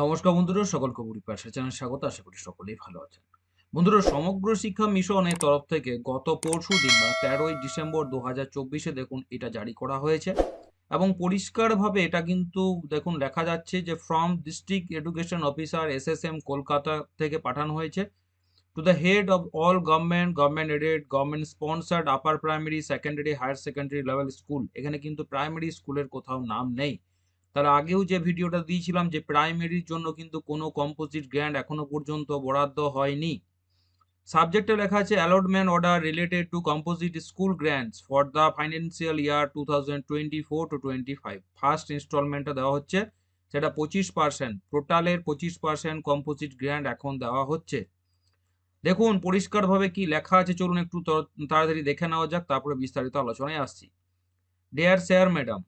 নমস্কার বন্ধুরা সকলকে পরিপাশা চ্যানেল স্বাগত, আশা করি সকলেই ভালো আছেন। বন্ধুরা, সমগ্র শিক্ষা মিশনের তরফ থেকে গত পরশু দিন বা তেরোই ডিসেম্বর দু হাজার চব্বিশে দেখুন এটা জারি করা হয়েছে এবং পরিষ্কারভাবে এটা কিন্তু দেখুন লেখা যাচ্ছে যে from district education officer S S M Kolkata থেকে পাঠানো হয়েছে to the head of all government government aided government sponsored upper primary secondary higher secondary level school এখানে কিন্তু প্রাইমারি স্কুলের কোথাও নাম নেই। তার আগেও যে ভিডিওটা দিয়েছিলাম যে প্রাইমারির জন্য কিন্তু কোনো কম্পোজিট গ্র্যান্ড এখনও পর্যন্ত বরাদ্দ হয়নি। সাবজেক্টে লেখা আছে allotment order related to composite school grants for the financial year two thousand twenty four to twenty five first ইনস্টলমেন্টটা দেওয়া হচ্ছে, সেটা পঁচিশ পার্সেন্ট টোটালের পঁচিশ পার্সেন্ট কম্পোজিট গ্র্যান্ড এখন দেওয়া হচ্ছে। দেখুন, পরিষ্কারভাবে কি লেখা আছে, চলুন একটু তাড়াতাড়ি দেখে নেওয়া যাক, তারপরে বিস্তারিত আলোচনায় আসছি। Dear sir madam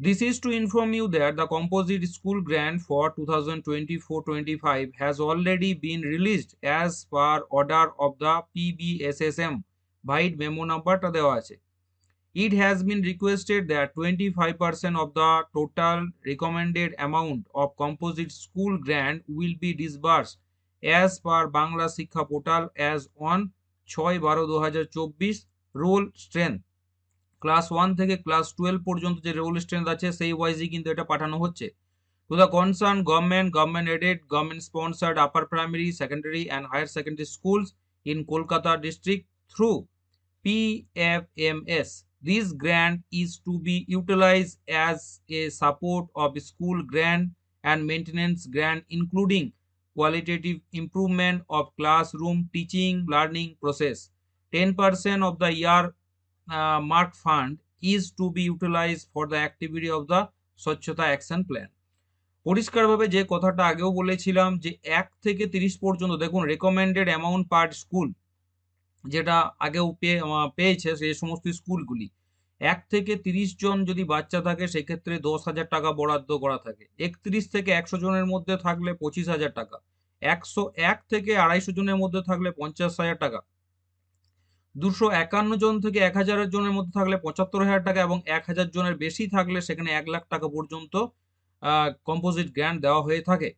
This is to inform you that the composite school grant for 2024-25 has already been released as per order of the PBSSM Byte memo number আছে It has been requested that 25% of the total recommended amount of composite school grant will be disbursed as per Bangla Sikha portal as on 6 বারো দু হাজার চব্বিশ roll strength class one থেকে class twelve পর্যন্ত যে regular strength আছে, সেই ওয়াইজই কিন্তু এটা পাঠানো হচ্ছে। To the concern government government aided government sponsored upper primary secondary and higher secondary schools in Kolkata district through P F M S this grant is to be utilise as a support of school grant and maintenance grant including qualitative improvement of classroom teaching learning process ten percent of the ear uh, mark fund is to be utilized for the activity of the Swachhata action plan পরিষ্কারভাবে যে কথাটা আগেও বলেছিলাম যে এক থেকে তিরিশ পর্যন্ত দেখুন রেকমেন্ডেড অ্যামাউন্ট পার স্কুল যেটা আগেও পেয়ে পেয়েছে সেই সমস্ত স্কুলগুলি এক থেকে তিরিশ জন যদি বাচ্চা থাকে সেক্ষেত্রে দশ হাজার টাকা বরাদ্দ করা থাকে। একত্রিশ থেকে একশো জনের মধ্যে থাকলে পঁচিশ হাজার টাকা একশো এক থেকে আড়াইশো জনের মধ্যে থাকলে পঞ্চাশ হাজার টাকা। দুশো একান্ন জন থেকে এক হাজারের জনের মধ্যে থাকলে পঁচাত্তর হাজার টাকা এবং এক হাজার জনের বেশি থাকলে সেখানে এক লাখ টাকা পর্যন্ত কম্পোজিট গ্র্যান্ট দেওয়া হয়ে থাকে।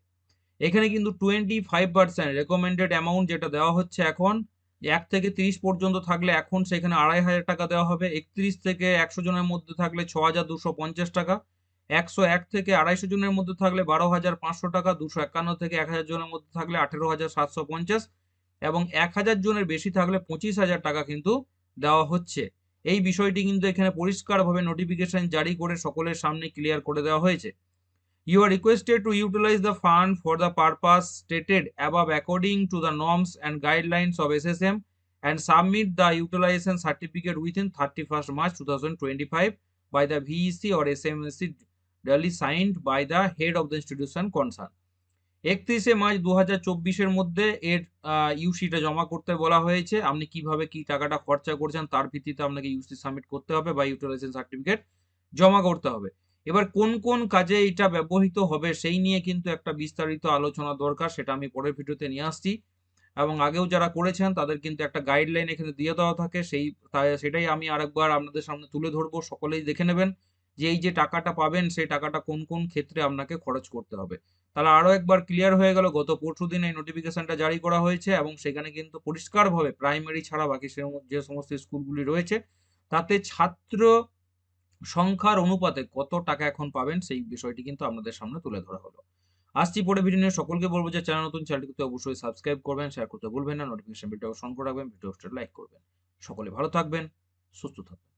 এখানে কিন্তু twenty five percent recommended amount যেটা দেওয়া হচ্ছে এখন, এক থেকে তিরিশ পর্যন্ত থাকলে এখন সেখানে আড়াই হাজার টাকা দেওয়া হবে। একত্রিশ থেকে একশো জনের মধ্যে থাকলে ছ হাজার দুশো পঞ্চাশ টাকা। একশো এক থেকে আড়াইশো জনের মধ্যে থাকলে বারো হাজার পাঁচশো টাকা। দুশো একান্ন থেকে এক হাজার জনের মধ্যে থাকলে আঠেরো হাজার সাতশো পঞ্চাশ। এবং এক হাজার জনের বেশি থাকলে পঁচিশ হাজার টাকা কিন্তু দেওয়া হচ্ছে এই বিষয়টি কিন্তু এখানে পরিষ্কারভাবে নোটিফিকেশন জারি করে সকলের সামনে ক্লিয়ার করে দেওয়া হয়েছে you are requested to utilise the fund for the purpose stated above according to the norms and guidelines of S S M and submit the utilization certificate within 31st March 2025 by S M S C duly signed by the head of the institution concerned. একত্রিশে March দু হাজার চব্বিশের মধ্যে এর ইউসিটা জমা করতে বলা হয়েছে। আপনি কীভাবে কি টাকাটা খরচা করছেন তার ভিত্তিতে আপনাকে ইউসি সাবমিট করতে হবে বা ইউটিলাইজেশন সার্টিফিকেট জমা করতে হবে। এবার কোন কোন কাজে এটা ব্যবহৃত হবে সেই নিয়ে কিন্তু একটা বিস্তারিত আলোচনা দরকার, সেটা আমি পরের ভিডিওতে নিয়ে আসছি। এবং আগেও যারা করেছেন, তাদের কিন্তু একটা গাইডলাইন এখানে দিয়ে দেওয়া থাকে। সেই সেটাই আমি আরেকবার আপনাদের সামনে তুলে ধরবো। সকলেই দেখে নেবেন যে এই যে টাকাটা পাবেন, সেই টাকাটা কোন কোন ক্ষেত্রে আপনাকে খরচ করতে হবে। তাহলে আরও একবার ক্লিয়ার হয়ে গেল, গত পরশু দিন এই নোটিফিকেশনটা জারি করা হয়েছে এবং সেখানে কিন্তু পরিষ্কারভাবে প্রাইমারি ছাড়া বাকি যে সমস্ত স্কুলগুলি রয়েছে, তাতে ছাত্র সংখ্যার অনুপাতে কত টাকা এখন পাবেন সেই বিষয়টি কিন্তু আপনাদের সামনে তুলে ধরা হলো। আসছি পরে ভিডিও নিয়ে, সকলকে বলব যে চ্যানেল নতুন চ্যানেলটিতে অবশ্যই সাবস্ক্রাইব করবেন শেয়ার করতে ভুলবেন না নোটিফিকেশন ভিডিও অন করে রাখবেন ভিডিও লাইক করবেন। সকলে ভালো থাকবেন, সুস্থ থাকবেন।